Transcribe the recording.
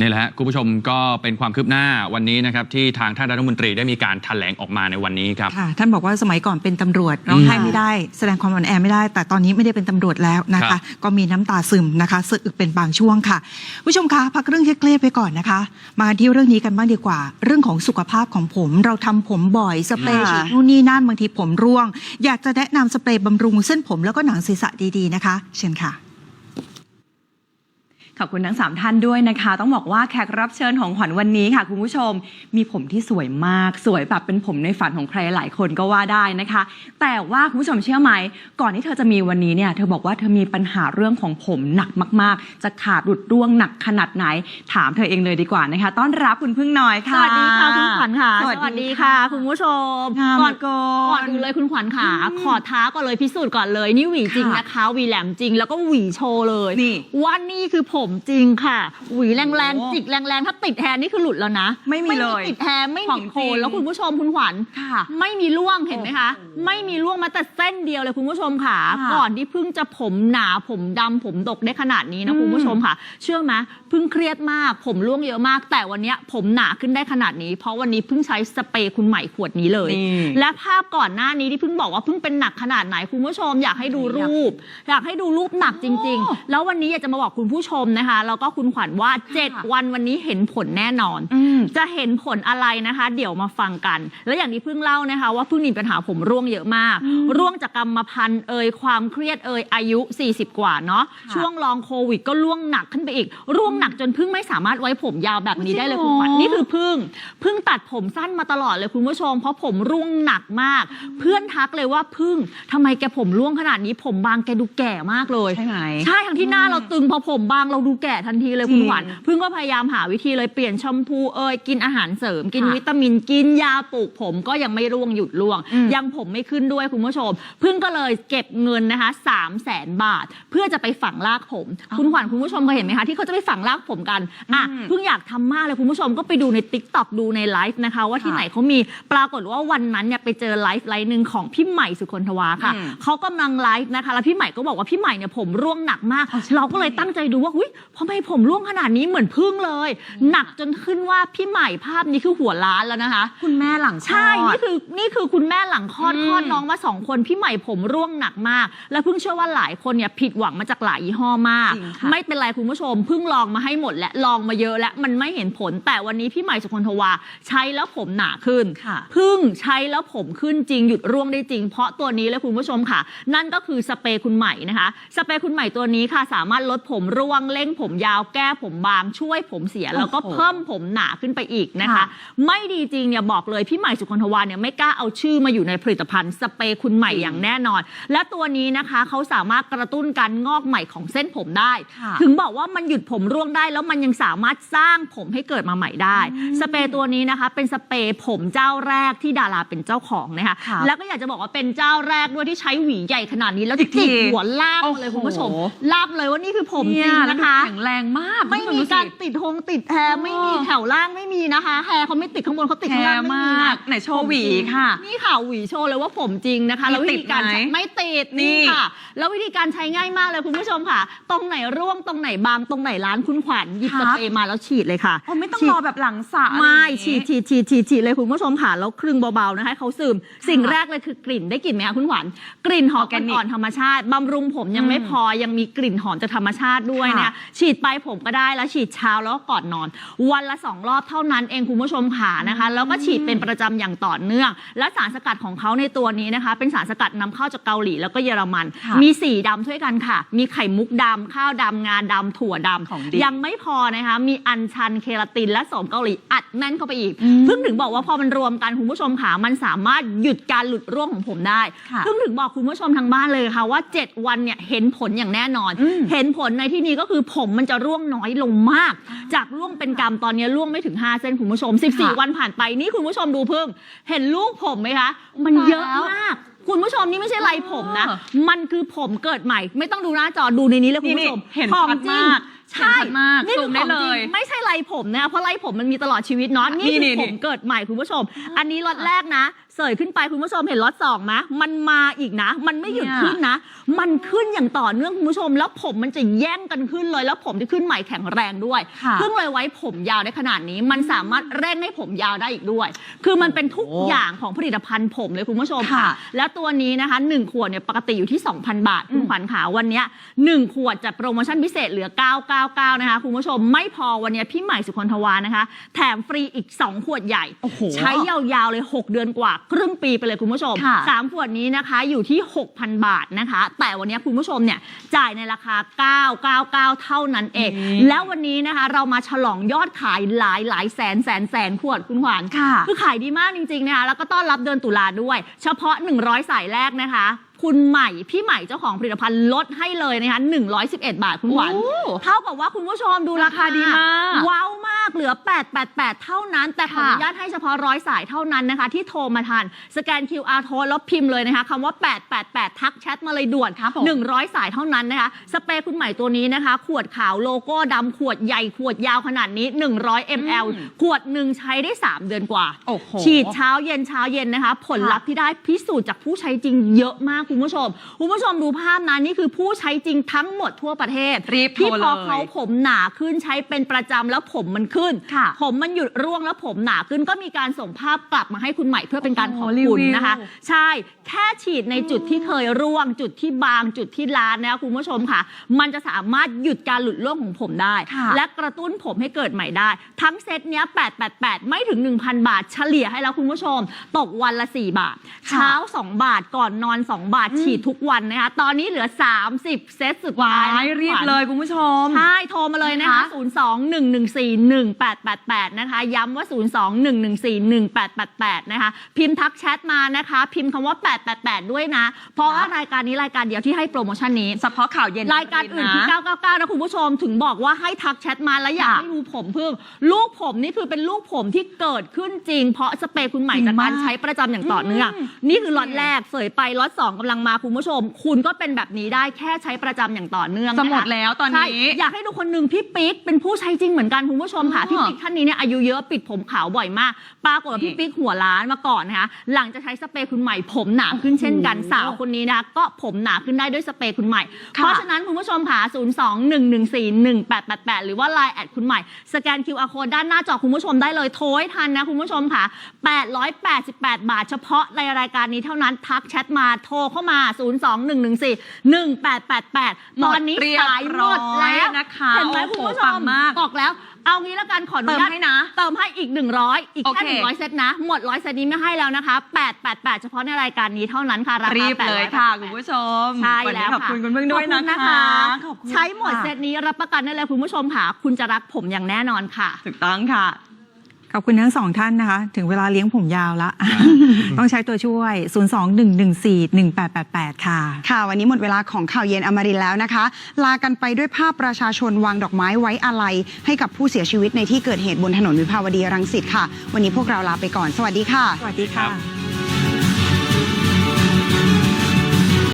นี่แหละฮะคุณผู้ชมก็เป็นความคืบหน้าวันนี้นะครับที่ทางท่านรัฐมนตรีได้มีการแถลงออกมาในวันนี้ครับค่ะท่านบอกว่าสมัยก่อนเป็นตำรวจร้องไห้ไม่ได้ แสดงความอ่อนแอไม่ได้ แต่ตอนนี้ไม่ได้เป็นตำรวจแล้วนะครัคะบก็มีน้ำตาซึมนะคะสึกอึกเป็นบางช่วงค่ะผู้ชมคะพักเรื่องเครียดๆไปก่อนนะคะ มาที่เรื่องนี้กันบ้างดีกว่า เรื่องของสุขภาพของผม เราทำผมบ่อยสเปรย์ค่ะฉีดนู่นนี่นั่นบางทีผมร่วง อยากจะแนะนำสเปรย์บำรุงเส้นผมแล้วก็หนังศีรษะดีๆนะคะ เชิญค่ะ ขอบคุณทั้ง 3 ท่านด้วยนะคะ ต้องบอกว่าแขกรับเชิญของขวัญวันนี้ค่ะ คุณผู้ชมมีผมที่สวยมากสวยแบบเป็นผมในฝันของใครหลายคนก็ว่าได้นะคะ แต่ว่าคุณผู้ชมเชื่อไหม ก่อนที่เธอจะมีวันนี้เนี่ยเธอบอกว่าเธอมีปัญหาเรื่องของผมหนักมาก ๆ จะขาดหลุดร่วงหนักขนาดไหน ถามเธอเองเลยดีกว่านะคะ ต้อนรับคุณพึ่งน้อยสค่ะวัสดีค่ะคุณขวัญค่ะ สวัสดีค่ะ คุณผู้ชมค่ะก่อนก่ก่ออนนอื่นเลยคุณขวัญค่ะ ขอท้าก่อนเลยพิสูจน์ก่อนเลยนี่หวีจริงค่ะนะคะหวีแหลมจริงแล้วก็หวีโชว์เลยนี่ว่านี่คือผมจริงค่ะ หวีแรงโอ้ๆจิกแรงๆ ถ้าติดแฮร์นี่คือหลุดแล้วนะ ไม่มีเลยติดแฮร์ไม่ขอมีงโคจริงนแล้วคุณผู้ชมคุณขวัญค่ะไม่มีร่วงเห็นไหมคะโอ้โหไม่มีร่วงแมาแต่เส้นเดียวเลยคุณผู้ชมค่ะ ค่ะก่อนที่เพิ่งจะผมหนาผมดำผมดกได้ขนาดนี้นะอืม คุณผู้ชมค่ะ เชื่อไหมเพิ่งเครียดมาก ผมร่วงเยอะมาก แต่วันเนี้ยผมหนาขึ้นได้ขนาดนี้ เพราะวันนี้เพิ่งใช้สเปรย์คุณใหม่ขวดนี้เลย นี่ และภาพก่อนหน้านี้ที่เพิ่งบอกว่าเพิ่งเป็นหนักขนาดไหนคุณผู้ชมอยากให้ดูรูป อยากให้ดูรูปหนักจริงโอ้ๆแล้ววันนี้อยากจะมาบอกคุณผู้ชมนะคะ แล้วก็คุณขวัญว่า 7 วันวันนี้เห็นผลแน่นอนอืมจะเห็นผลอะไรนะคะ เดี๋ยวมาฟังกัน แล้วอย่างที่เพิ่งเล่านะคะ ว่าเพิ่งมีปัญหาผมร่วงเยอะมากอืมร่วงจากกรรมพันธุ์เอ่ยความเครียดเอ่ยอายุ 40 กว่าเนาะค่ะช่วงลองโควิด ก็ร่วงหนักขึ้นไปอีก ร่วงหนักจนเพิ่งไม่สามารถไว้ผมยาวแบบนี้ได้เลยจริคุงณเหรอขวัญนี่คือเพิ่งเพิ่งตัดผมสั้นมาตลอดเลยคุณผู้ชม เพราะผมร่วงหนักมาก เพื่อนทักเลยว่าเพิ่งทำไมแกผมร่วงขนาดนี้ผมบางแกดูแก่มากเลยใช่ไหมใช่ทั้งที่หน้าเราตึงพอผมบางเราดูแก่ทันทีเลยจริงคุณขวัญเพิ่งก็พยายามหาวิธีเลยเปลี่ยนแชมพูเอยกินอาหารเสริม กินค่ะวิตามินกินยาปลูกผมก็ยังไม่ร่วงหยุดร่วงอืมยังผมไม่ขึ้นด้วยคุณผู้ชมเพิ่งก็เลยเก็บเงินนะคะ3 0 0แสนบาท เพื่อจะไปฝังรากผม คุณขวัญคุณผู้ชมเคยเห็นไหมคะที่เขาจะไปฝังรากผมกันอะอืมเพิ่งอยากทำมากเลยคุณผู้ชมก็ไปดูใน t ิ k t o k ดูในไลฟ์นะคะ ว่าที่ค่ะไหนเขามีปรากฏว่าวันนั้นเนี่ยไปเจอไลฟ์ไลฟ์หนึ่งของพี่ใหม่สุคนทวาค่ะอืมเขากำลังไลฟ์นะคะแล้วพี่ใหม่ก็บอกว่าพี่ใหม่เนี่ยผมร่วงหนักมากอ๋อใช่เราก็เลยตั้งใจดูว่าหุ้ยทำไมผมร่วงขนาดนี้เหมือนพึ่งเลย หนักจนขึ้นว่าพี่ใหม่ภาพนี้คือหัวล้านแล้วนะคะ คุณแม่หลังคลอด ใช่ นี่คือนี่คือคุณแม่หลังคลอดอืม คลอดน้องมาสองคนพี่ใหม่ผมร่วงหนักมาก และเพิ่งเชื่อว่าหลายคนเนี่ยผิดหวังมาจากหลายยี่ห้อมาก จริงค่ะ ไม่เป็นไรคุณผู้ชมเพิ่งลองมาให้หมดและลองมาเยอะและมันไม่เห็นผล แต่วันนี้พี่ใหม่สุคนทวาใช้แล้วผมหนาขึ้น ค่ะ พึ่งใช้แล้วผมขึ้นจริงหยุดร่วงได้จริง เพราะตัวนี้เลยคุณผู้ชมค่ะ นั่นก็คือสเปรย์คุณใหม่นะคะ สเปรย์คุณใหม่ตัวนี้ค่ะ สามารถลดผมร่วงเร่งผมยาวแก้ผมบางช่วยผมเสีย แล้วก็โอ้โหเพิ่มผมหนาขึ้นไปอีกนะคะค่ะไม่ดีจริงเนี่ยบอกเลยพี่ใหม่สุคนทวาเนี่ยไม่กล้าเอาชื่อมาอยู่ในผลิตภัณฑ์สเปรย์คุณใหม่อย่างแน่นอน และตัวนี้นะคะเขาสามารถกระตุ้นการงอกใหม่ของเส้นผมได้ค่ะถึงบอกว่ามันหยุดผมร่วงได้ แล้วมันยังสามารถสร้างผมให้เกิดมาใหม่ได้ สเปรย์ตัวนี้นะคะ เป็นสเปรย์ผมเจ้าแรกที่ดาราเป็นเจ้าของนะคะครับแล้วก็อยากจะบอกว่าเป็นเจ้าแรกด้วยที่ใช้หวีใหญ่ขนาดนี้แล้วอีกทีจิกหัวลากมาเลยโอ้โหคุณผู้ชมลากเลยว่านี่คือผมจเนี่ริยงแล้วนะดูคะแข็งแรงมากไม่คุณมีผู้ชการดูสิติดหงติดแฮร์ไม่มีแถวล่างไม่มีนะคะแฮร์เขาไม่ติดข้างบนเขาติดแคข้างล่างร์ไม่มมีานะกไหนโชว์หวีผมจริงค่ะ นี่ค่ะหวีโชว์เลยว่าผมจริงนะคะ แล้ววิธีการมีติดไหมใช้ไม่ติดนี่นี่ค่ะ แล้ววิธีการใช้ง่ายมากเลยคุณผู้ชมค่ะ ตรงไหนร่วงตรงไหนบางตรงไหนร้านคุณขวัญหยิบครัสบเปรย์มาแล้วฉีดเลยค่ะอ๋อไม่ต้องฉีดรอแบบหลังสระอะไรไม่อย่างฉีงี้ดฉีดฉีดฉีดฉีดเลยคุณผู้ชมค่ะแล้วครึ่งเบาๆนะคะให้เขาซึมสิ่งแรกเลยคือกลิ่นได้กลิ่นไหมคะคุณขวัญกลิ่นหอมออร์แกนิกอ่อนๆธรรมชาติบำรุงผมยังไม่อืมพอยังมีกลิ่นหอมจากธรรมชาติด้วยค่ะนะฉีดไปผมก็ได้แล้วฉีดเช้าแล้วก็ก่อนนอน วันละสองรอบเท่านั้นเองคุณผู้ชมค่ะนะคะ แล้วก็ฉีดเป็นประจำอย่างต่อเนื่อง และสารสกัดของเขาในตัวนี้นะคะ เป็นสารสกัดนำเข้าจากเกาหลีแล้วก็เยอรมัน ค่ะมีสีดำช่วยกันค่ะ มีไข่มุกดำข้าวดำงาดำถั่วดำของดี ยังไม่พอนะคะ มีอัญชันเคลาตินและโสมเกาหลีอัดแน่นเข้าไปอีกอืมเพิ่งถึงบอกว่าพอมันรวมกันคุณผู้ชมค่ะมันสามารถหยุดการหลุดร่วงของผมได้ ค่ะเพิ่งถึงบอกคุณผู้ชมทางบ้านเลยค่ะว่า 7 วันเนี่ยเห็นผลอย่างแน่นอน อืมเห็นผลในที่นี้ก็คือผมมันจะร่วงน้อยลงมาก จากร่วงเป็นกรรมตอนนี้ร่วงไม่ถึง 5 เส้นคุณผู้ชม 14 วันผ่านไปนี่คุณผู้ชมดูเพิ่ง เห็นลูกผมไหมคะ มันเยอะมาก คุณผู้ชมนี่ไม่ใช่ไรผมนะเออมันคือผมเกิดใหม่ ไม่ต้องดูหน้าจอดูในนี้เลยคุณผู้ชมนี่ๆเห็นของชัดจริมางกใช่เห็นชัดมากนี่ซูคือมขได้องเลจริงยไม่ใช่ไรผมนะเพราะไรผมมันมีตลอดชีวิตเนาะนี่นี่คือๆผมเกิดใหม่คุณผู้ชม อันนี้ล็อตแรกนะ เสยขึ้นไปคุณผู้ชมเห็นล็อตสองไหมมันมาอีกนะ มันไม่หยุดเนี่ยขึ้นนะ มันขึ้นอย่างต่อเนื่องคุณผู้ชม แล้วผมมันจะแย่งกันขึ้นเลยแล้วผมที่ขึ้นใหม่แข็งแรงด้วยค่ะเพิ่งเลยไว้ผมยาวได้ขนาดนี้ มันสามารถเร่งให้ผมยาวได้อีกด้วย คือมันเป็นทุกโอ้อย่างของผลิตภัณฑ์ผมเลยคุณผู้ชมค่ะ และตัวนี้นะคะ1ขวดเนี่ยปกติอยู่ที่ 2,000 บาทคุณขวัญขาวันเนี้ย1ขวดจัดโปรโมชั่นพิเศษเหลือ 999 นะคะคุณผู้ชมไม่พอวันเนี้ยพี่ใหม่สุคนทวานะคะ แถมฟรีอีก 2 ขวดใหญ่โอ้โหใช้ยาวๆเลย 6 เดือนกว่าครึ่งปีไปเลยคุณผู้ชม ค่ะ 3 ขวดนี้นะคะอยู่ที่ 6,000 บาทนะคะ แต่วันเนี้ยคุณผู้ชมเนี่ยจ่ายในราคา 999 เท่านั้นเอง แล้ววันนี้นะคะเรามาฉลองยอดขายหลายหลายแสนแสนแสนขวดคุณขวัญ ค่ะ คือขายดีมากจริงๆนะคะแล้วก็ต้อนรับเดือนตุลาด้วย เฉพาะ 100 สายแรกนะคะ คุณใหม่ พี่ใหม่เจ้าของผลิตภัณฑ์ลดให้เลยนะคะ111 บาทคุณขวัญ โอ้ เท่ากับว่าคุณผู้ชมดูราคาราคาดีมากว้าวมากเหลือ 888 เท่านั้น แต่ขออนุญาตให้เฉพาะร้อยสายเท่านั้นนะคะ ที่โทรมาทัน สแกน QR โทรแล้วพิมพ์เลยนะคะคำว่า 888 ทักแชทมาเลยด่วนครับผม 100 สายเท่านั้นนะคะ สเปรย์คุณใหม่ตัวนี้นะคะ ขวดขาวโลโก้ดำขวดใหญ่ขวดยาวขนาดนี้ 100 ml อืม ขวดหนึ่งใช้ได้ 3 เดือนกว่า โอ้โห ฉีดเช้าเย็นเช้าเย็นนะคะ ผลลัพธ์ที่ได้พิสูจน์จากผู้ใช้จริงเยอะมากคุณผู้ชม คุณผู้ชมดูภาพนะนี่คือผู้ใช้จริงทั้งหมดทั่วประเทศรีบโทรที่พอเลย เขาผมหนาขึ้นใช้เป็นประจำแล้วผมมันขึ้น ค่ะผมมันหยุดร่วงแล้วผมหนาขึ้นก็มีการส่งภาพกลับมาให้คุณใหม่เพื่อเป็นการขอบโอ้โหรีคุณวิว นะคะ ใช่แค่ฉีดในจุดที่เคยร่วง จุดที่บางจุดที่ล้านนะคะคุณผู้ชมค่ะ มันจะสามารถหยุดการหลุดร่วงของผมได้ ค่ะ และกระตุ้นผมให้เกิดใหม่ได้ ทั้งเซตเนี้ย888 ไม่ถึง 1,000 บาท เฉลี่ยให้แล้วคุณผู้ชม ตกวันละ 4 บาทค่ะเช้า 2 บาทก่อนนอน 2 บาทฉีดทุกวันนะคะ ตอนนี้เหลือ 30 เซตสุดว้าท้ายยรีบเลยคุณผู้ชม ใช่โทรมาเลยนะคะนะคะ 02-114-1888 นะคะ ย้ำว่า 02-114-1888 นะคะ พิมพ์ทักแชทมานะคะ พิมพ์คำว่า 888 ด้วยนะ เพราะว่ารายการนี้รายการเดียวที่ให้โปรโมชั่นนี้ เฉพาะข่าวเย็นรายการอื่นที่นะ999 นะคุณผู้ชมถึงบอกว่าให้ทักแชทมาแล้วอยากค่ะให้ดูผมเพิ่งลูกผมนี่คือเป็นลูกผมที่เกิดขึ้นจริง เพราะสเปรย์คุณใหม่จริงจากการมากใช้ประจำอย่างต่อเนื่องอืมนี่คือล็อตแรกเสยไปล็อตสองกำลังมาคุณผู้ชม คุณก็เป็นแบบนี้ได้แค่ใช้ประจำอย่างต่อเนื่องจะหมดนะคะแล้วตอนใช่นี้อยากให้ดูคนหนึ่งพี่ปิ๊กเป็นผู้ใช้จริงเหมือนกันคุณผู้ชมค่ะ อ๋อพี่ปิ๊กท่านนี้เนี่ยอายุเยอะปิดผมขาวบ่อยมาก ปรากฏว่านี่พี่ปิ๊กหัวล้านมาก่อนนะคะ หลังจะใช้สเปรย์คุณใหม่ ผมหนาขึ้นเช่นกันโอ้โหสาวคนนี้นะคะก็ผมหนาขึ้นได้ด้วยสเปรย์คุณใหม่ ค่ะเพราะฉะนั้นคุณผู้ชมค่ะ 02-114-1888 หรือว่า Line แอดคุณใหม่ สแกน QR code ด้านหน้าจอคุณผู้ชมได้เลยโทรให้ทันนะคุณผู้ชมค่ะ 888 บาท เฉพาะในรายการนี้เท่านั้นทักแชทมาโทรเข้ามา 02-114-1888 ตอนนี้หมดเรียบสายหมดแล้วร้อยนะคะเห็นไหมโอ้คุณโหผู้ชปัมงมากบอกแล้วเอางี้แล้วกันขออนุเติมญาตให้นะ เติมให้อีก 100 อีกแค่โอเค100 เซตนะ หมด 100 เซตนี้ไม่ให้แล้วนะคะ 888 เฉพาะในรายการนี้เท่านั้นค่ะ ราคารีบเลยค่ะ888คุณผู้ชมใช่วันแล้นี้วขอบค่ะคุณคุณพึ่งด้วยขอบนะณคะขอบคุณใช้หมดค่ะเซตนี้รับประกันได้เลยคุณผู้ชมค่ะ คุณจะรักผมอย่างแน่นอนค่ะถูกต้องค่ะ ขอบคุณทั้งสองท่านนะคะ ถึงเวลาเลี้ยงผมยาวละ ต้องใช้ตัวช่วย 021141888 ค่ะ ค่ะ วันนี้หมดเวลาของข่าวเย็นอมรินทร์แล้วนะคะ ลากันไปด้วยภาพประชาชนวางดอกไม้ไว้อาลัยให้กับผู้เสียชีวิตในที่เกิดเหตุบนถนนวิภาวดีรังสิตค่ะ วันนี้พวกเราลาไปก่อน สวัสดีค่ะ สวัสดีค่ะ